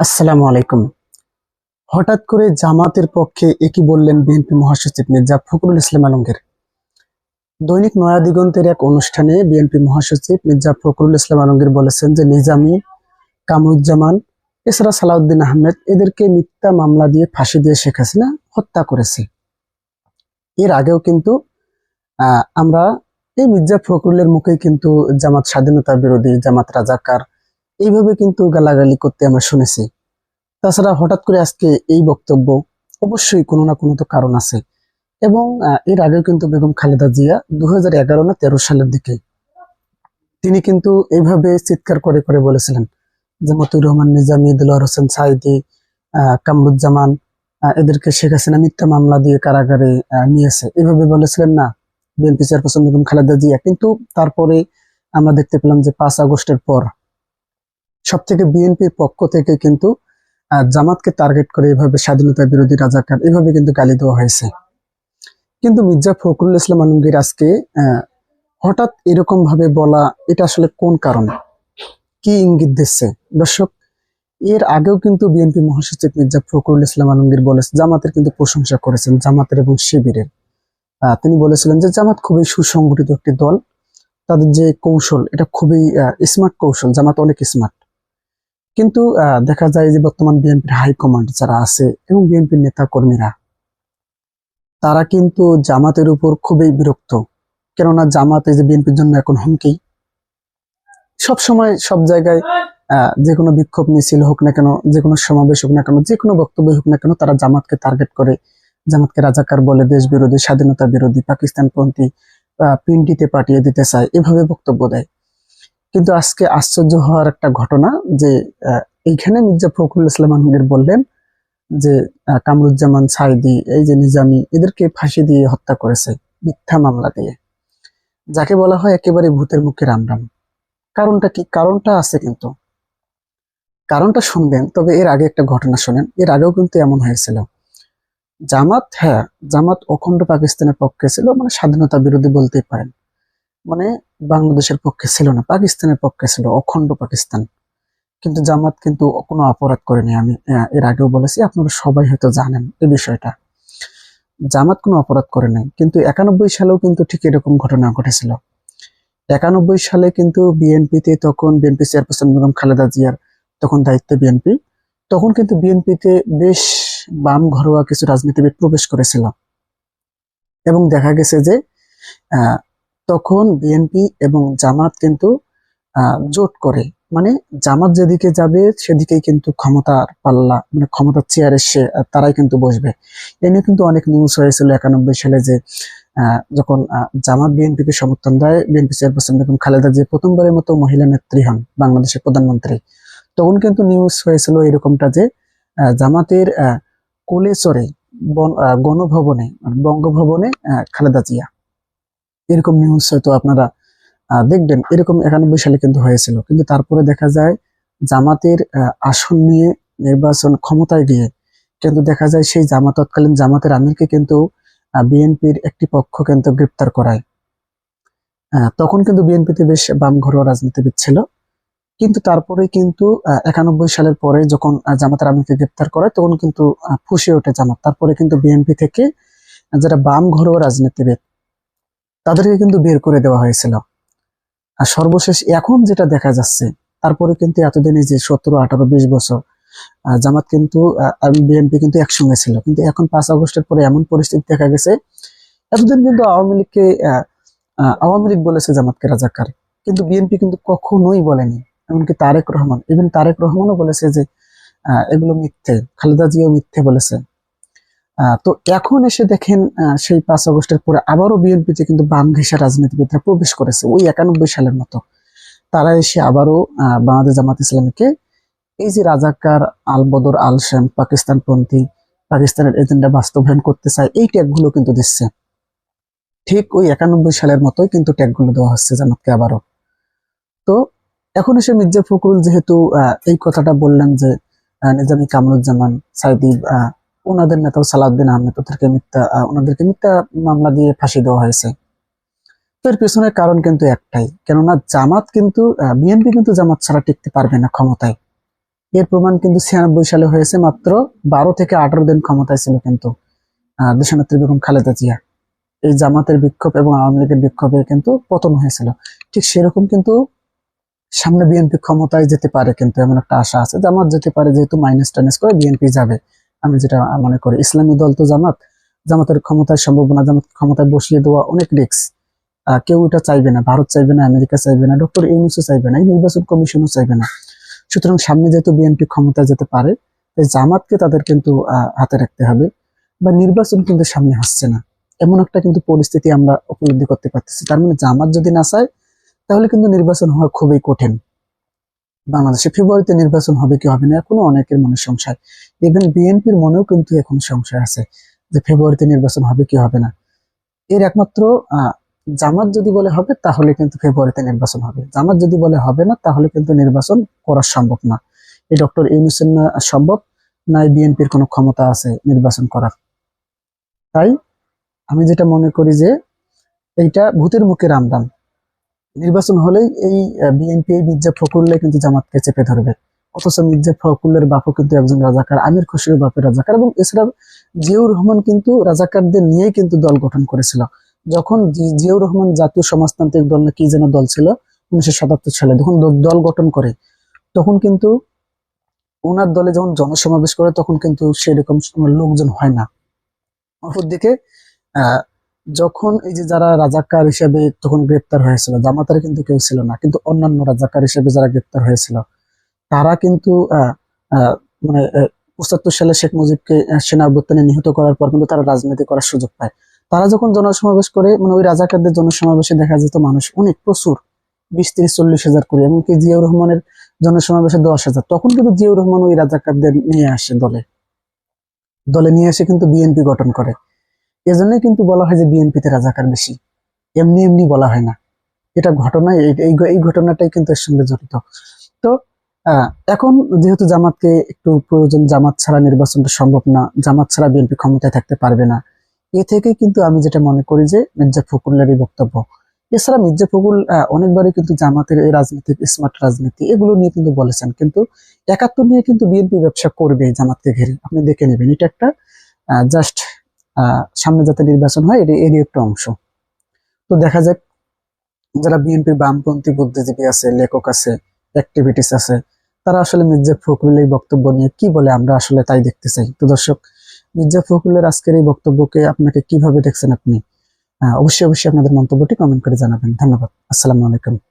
আসসালামু আলাইকুম। হঠাৎ করে জামাতের পক্ষে একই বললেন বিএনপি মহাসচিব মির্জা ফখরুল ইসলাম আলমগীর। দৈনিক নয়া দিগন্তের এক অনুষ্ঠানে বিএনপি মহাসচিব মির্জা ফখরুল ইসলাম আলমগীর বলেছেন যে নিজামী কামরুজ্জামান, এছাড়া সালাউদ্দিন আহমেদ এদেরকে মিথ্যা মামলা দিয়ে ফাঁসি দিয়ে শেখ হাসিনা হত্যা করেছে। এর আগেও কিন্তু আমরা এই মির্জা ফখরুলের মুখে কিন্তু জামাত স্বাধীনতা বিরোধী জামাত রাজাকার এইভাবে কিন্তু গালাগালি করতে আমরা শুনেছি। তাছাড়া হঠাৎ করে আজকে এই বক্তব্য অবশ্যই কোনো না কোনো তো কারণ আছে। এবং এর আগেও কিন্তু বেগম খালেদা জিয়া দু হাজার এগারো না তেরো সালের দিকে তিনি কিন্তু এইভাবে চিৎকার করে করে বলেছিলেন যে মতুর রহমান, নিজামী দিলওয়ার হোসেন সাইদি কামরুজ্জামান এদেরকে শেখ হাসিনা মিথ্যা মামলা দিয়ে কারাগারে নিয়েছে। এভাবে বলেছিলেন না বিএনপি চেয়ারপারসন বেগম খালেদা জিয়া। কিন্তু তারপরে আমরা দেখতে পেলাম যে পাঁচ আগস্টের পর সব থেকে বিএনপির পক্ষ থেকে কিন্তু জামাতকে টার্গেট করে এভাবে স্বাধীনতা বিরোধী রাজাকার এভাবে কিন্তু গালি দেওয়া হয়েছে। কিন্তু মির্জা ফখরুল ইসলাম আলমগীর আজকে হঠাৎ এরকম ভাবে বলা এটা আসলে কোন কারণ? কি ইঙ্গিত দিচ্ছে? দর্শক, এর আগেও কিন্তু বিএনপি মহাসচিব মির্জা ফখরুল ইসলাম আলমগীর বলেছে, জামাতের কিন্তু প্রশংসা করেছেন, জামাতের এবং শিবিরের। তিনি বলেছিলেন যে জামাত খুবই সুসংগঠিত একটি দল। তাদের যে কৌশল, এটা খুবই স্মার্ট কৌশল, জামাত অনেক স্মার্ট কিন্তু দেখা যায় যে বর্তমান বিএনপির হাইকমান্ড যারা আছে এবং বিএনপির নেতা কর্মীরা তারা কিন্তু জামাতের উপর খুবই বিরক্ত। কেননা জামাত এই যে বিএনপির জন্য এখন হুমকি সব সময় সব জায়গায় যে কোনো বিক্ষোভ মিছিল হোক না কেন, যে কোনো সমাবেশ হোক না কেন, যে কোনো বক্তব্য হোক না কেন, তারা জামাতকে টার্গেট করে। জামাতকে রাজাকার বলে দেশ বিরোধী স্বাধীনতা বিরোধী, পাকিস্তানপন্থী পিন্ডিতে পাঠিয়ে দিতে চায়। এভাবে বক্তব্য দেয়। কিন্তু আজকে আশ্চর্য হওয়ার একটা ঘটনা যে এইখানে মির্জা ফখরুল ইসলাম আলমগীর বললেন যে কামরুজ্জামান সাইদি, এই যে নিজামি, এদেরকে ফাঁসি দিয়ে হত্যা করেছে মিথ্যা মামলা দিয়ে। যাকে বলা হয় একেবারে ভূতের মুখে রামরাম। কারণটা কি? কারণটা আছে কিন্তু। কারণটা শুনবেন, তবে এর আগে একটা ঘটনা শোনেন। এর আগেও কিন্তু এমন হয়েছিল। জামাত হ্যাঁ জামাত অখণ্ড পাকিস্তানের পক্ষে ছিল মানে স্বাধীনতা বিরোধী বলতেই পারেন। মানে বাংলাদেশের পক্ষে ছিল না, পাকিস্তানের পক্ষে ছিল, অখণ্ড পাকিস্তান। কিন্তু জামাত কিন্তু কোনো অপরাধ করেনি, আমি এর আগেও বলেছি, আপনারা সবাই হয়তো জানেন এই বিষয়টা। জামাত কোনো অপরাধ করে নাই, কিন্তু একানব্বই সালেও কিন্তু ঠিক এরকম ঘটনা ঘটেছিল। একানব্বই সালে কিন্তু বিএনপিতে তখন বিএনপি চেয়ারপারসন বেগম খালেদা জিয়ার তখন দায়িত্বে বিএনপি, তখন কিন্তু বিএনপিতে বেশ বাম ঘরোয়া কিছু রাজনীতিবিদ প্রবেশ করেছিল। এবং দেখা গেছে যে তখন বিএনপি এবং জামাত কিন্তু জোট করে। মানে জামাত যেদিকে যাবে সেদিকেই কিন্তু ক্ষমতার পাল্লা মানে ক্ষমতার চেয়ারে সে তারাই কিন্তু বসবে। এ নিয়ে কিন্তু অনেক নিউজ হয়েছিল একানব্বই সালে যে যখন জামাত বিএনপিকে সমর্থন দেয় বিএনপি চেয়ারপারসন বেগম খালেদা জিয়া প্রথমবারের মতো মহিলা নেত্রী হন বাংলাদেশের প্রধানমন্ত্রী। তখন কিন্তু নিউজ হয়েছিল এরকমটা যে জামাতের কোলে আহ, গণভবনে বঙ্গভবনে খালেদা জিয়া। এরকম নিউজ হয়তো আপনারা দেখবেন। এরকম একানব্বই সালে কিন্তু হয়েছিল। কিন্তু তারপরে দেখা যায় জামাতের আসন নিয়ে নির্বাচন ক্ষমতায় গিয়ে কিন্তু দেখা যায় সেই জামাত, তৎকালীন জামাতের আমিরকে কিন্তু বিএনপির একটি পক্ষ কিন্তু গ্রেপ্তার করায়। তখন কিন্তু বিএনপিতে বেশ বাম ঘরোয়া রাজনীতিবিদ ছিল। কিন্তু তারপরে কিন্তু একানব্বই সালের পরে যখন জামাতের আমিরকে গ্রেপ্তার করে তখন কিন্তু ফুঁসে ওঠে জামাত। তারপরে কিন্তু বিএনপি থেকে যারা বাম ঘরোয়া রাজনীতিবিদ তাদেরকে কিন্তু বের করে দেওয়া হয়েছিল। আর সর্বশেষ এখন যেটা দেখা যাচ্ছে, তারপরে কিন্তু এতদিন যে সতেরো, আঠারো, বিশ বছর জামাত কিন্তু বিএনপি কিন্তু একসঙ্গে ছিল। কিন্তু এখন পাঁচ আগস্টের পরে এমন পরিস্থিতি দেখা গেছে, এতদিন কিন্তু আওয়ামী লীগকে আওয়ামী লীগ বলেছে জামাতকে রাজাকার। কিন্তু বিএনপি কিন্তু কখনোই বলেনি। এমনকি তারেক রহমান ইভেন তারেক রহমানও বলেছে যে এগুলো মিথ্যে, খালেদা জিয়াও মিথ্যে বলেছে। তো এখন এসে দেখেন সেই পাঁচ আগস্টের পরে আবারও বিএনপিতে কিন্তু বাম ঘেঁষা রাজনীতিবিদরা প্রবেশ করেছে, ওই একানব্বই সালের মতো। তারা এসে আবারও বাংলাদেশ জামাত ইসলামীকে এই যে রাজাকার আল বদর আল শ্যাম পাকিস্তানপন্থী, পাকিস্তানের এজেন্ডা বাস্তবায়ন করতে চায়, এই ট্যাগগুলো কিন্তু দিচ্ছে। ঠিক ওই একানব্বই সালের মতোই কিন্তু ট্যাগগুলো দেওয়া হচ্ছে জামাতকে আবারও। তো এখন এসে মির্জা ফখরুল যেহেতু এই কথাটা বললেন যে নিজামী কামরুজ্জামান সাইদি ওনাদের নেতা সালাউদ্দিন আহমেদ, ওদেরকে মিথ্যা ওনাদেরকে মিথ্যা মামলা দিয়ে ফাঁসি দেওয়া হয়েছে। এর পেছনের কারণ কিন্তু একটাই, কেননা জামাত কিন্তু বিএনপি কিন্তু জামাত ছাড়া টিকতে পারবে না ক্ষমতায়। এর প্রমাণ কিন্তু ছিয়ানব্বই সালে হয়েছে মাত্র বারো থেকে আঠারো দিন ক্ষমতায় ছিল কিন্তু দেশনেত্রী বেগম খালেদা জিয়া। এই জামাতের বিক্ষোভ এবং আওয়ামী লীগের বিক্ষোভে কিন্তু পতন হয়েছিল। ঠিক সেরকম কিন্তু সামনে বিএনপি ক্ষমতায় যেতে পারে কিন্তু এমন একটা আশা আছে, জামাত যেতে পারে যেহেতু মাইনাস টাইনাস করে বিএনপি যাবে। আমি যেটা মনে করি, ইসলামী দল তো জামাত, জামাতের ক্ষমতায় সম্ভাবনা জামাত ক্ষমতায় বসিয়ে দেওয়া অনেক রিক্স কেউ এটা চাইবে না, ভারত চাইবে না, আমেরিকা চাইবে না, ডক্টর ইউনুসও চাইবে না এই নির্বাচন কমিশনও চাইবে না। সুতরাং সামনে যেহেতু বিএনপি ক্ষমতায় যেতে পারে, তাই জামাতকে তাদের কিন্তু হাতে রাখতে হবে বা নির্বাচন কিন্তু সামনে আসছে না। এমন একটা কিন্তু পরিস্থিতি আমরা উপলব্ধি করতে পারতেছি। তার মানে জামাত যদি না চায়, তাহলে কিন্তু নির্বাচন হওয়া খুবই কঠিন। বাংলাদেশে ফেব্রুয়ারিতে নির্বাচন হবে কি হবে না, এখনও অনেকের মনে সংশয়। ইভেন বিএনপির মনেও কিন্তু এখন সংশয় আছে যে ফেব্রুয়ারিতে নির্বাচন হবে কি হবে না। এর একমাত্র জামাত যদি বলে হবে, তাহলে কিন্তু ফেব্রুয়ারিতে নির্বাচন হবে। জামাত যদি বলে হবে না, তাহলে কিন্তু নির্বাচন করা সম্ভব না। এই ডক্টর ইউনুসেন সম্ভব, নাই বিএনপির কোনো ক্ষমতা আছে নির্বাচন করার। তাই আমি যেটা মনে করি যে, এইটা ভূতের মুখে রামদান নির্বাচন হলেই এই বিএনপি মির্জা ফখরুল্লাহ কিন্তু জামাতকে চেপে ধরবে। অথচ মির্জা ফখরুল্লের বাপও কিন্তু একজন রাজাকার, আমির খসরুর বাপের রাজাকার এবং এছাড়া জিয়াউর রহমান কিন্তু রাজাকারদের নিয়েই কিন্তু দল গঠন করেছিল। যখন জিয়াউর রহমান জাতীয় সমাজতান্ত্রিক দল না কি যেন দল ছিল, উনিশশো সাতাত্তর সালে যখন দল গঠন করে, তখন কিন্তু ওনার দলে যখন জনসমাবেশ করে, তখন কিন্তু সেরকম লোকজন হয় না। অপরদিকে, আহ যখন এই যে যারা রাজাকার হিসেবে তখন গ্রেপ্তার হয়েছিল, জামাতার কিন্তু কেউ ছিল না, কিন্তু অন্যান্য রাজাকার হিসেবে যারা গ্রেপ্তার হয়েছিল, তারা কিন্তু মানে পঁচাত্তর সালে শেখ মুজিবকে সেনা অভ্যুত্থানে নিহত করার পর কিন্তু তারা রাজনীতি করার সুযোগ পায়। তারা যখন জনসমাবেশ করে মানে ওই রাজাকারদের জনসমাবেশে দেখা যেত মানুষ অনেক, প্রচুর, বিশ তিরিশ, চল্লিশ হাজার করে, এমনকি জিয়াউর রহমানের জনসমাবেশে দশ হাজার। তখন কিন্তু জিয়াউর রহমান ওই রাজাকারদের নিয়ে আসে দলে। দলে নিয়ে এসে কিন্তু বিএনপি গঠন করে। এজন্যই কিন্তু বলা হয় যে বিএনপিতে রাজাকার বেশি। এমনি এমনি বলা হয় না। এটা ঘটনা এই ঘটনাটাই কিন্তু এর সঙ্গে জড়িত। তো এখন যেহেতু জামাতকে একটু প্রয়োজন জামাত ছাড়া নির্বাচনটা সম্ভব না জামাত ছাড়া বিএনপি ক্ষমতায় থাকতে পারবে না এ থেকে কিন্তু আমি যেটা মনে করি যে মির্জা ফখরুলের এই বক্তব্য। এছাড়া মির্জা আহ, অনেকবারই কিন্তু জামাতের এই রাজনীতি স্মার্ট রাজনীতি এগুলো নিয়ে কিন্তু বলেছেন। কিন্তু একাত্তর নিয়ে কিন্তু বিএনপি ব্যবসা করবে জামাতকে ঘিরে। আপনি দেখে নেবেন এটা একটা জাস্ট সামনে যাতে নির্বাচন হয়, এটি এরই একটা অংশ। তো দেখা যাক, যারা বিএনপির বামপন্থী বুদ্ধিজীবী আছে, লেখক আছে অ্যাক্টিভিটিস আছে, তারা আসলে মির্জা ফখরুল এই বক্তব্য নিয়ে কি বলে, আমরা আসলে তাই দেখতে চাই। তো দর্শক, মির্জা ফখরুলের আজকের এই বক্তব্যকে আপনাকে কীভাবে দেখছেন আপনি? অবশ্যই অবশ্যই আপনাদের মন্তব্যটি কমেন্ট করে জানাবেন। ধন্যবাদ। আসসালামু আলাইকুম।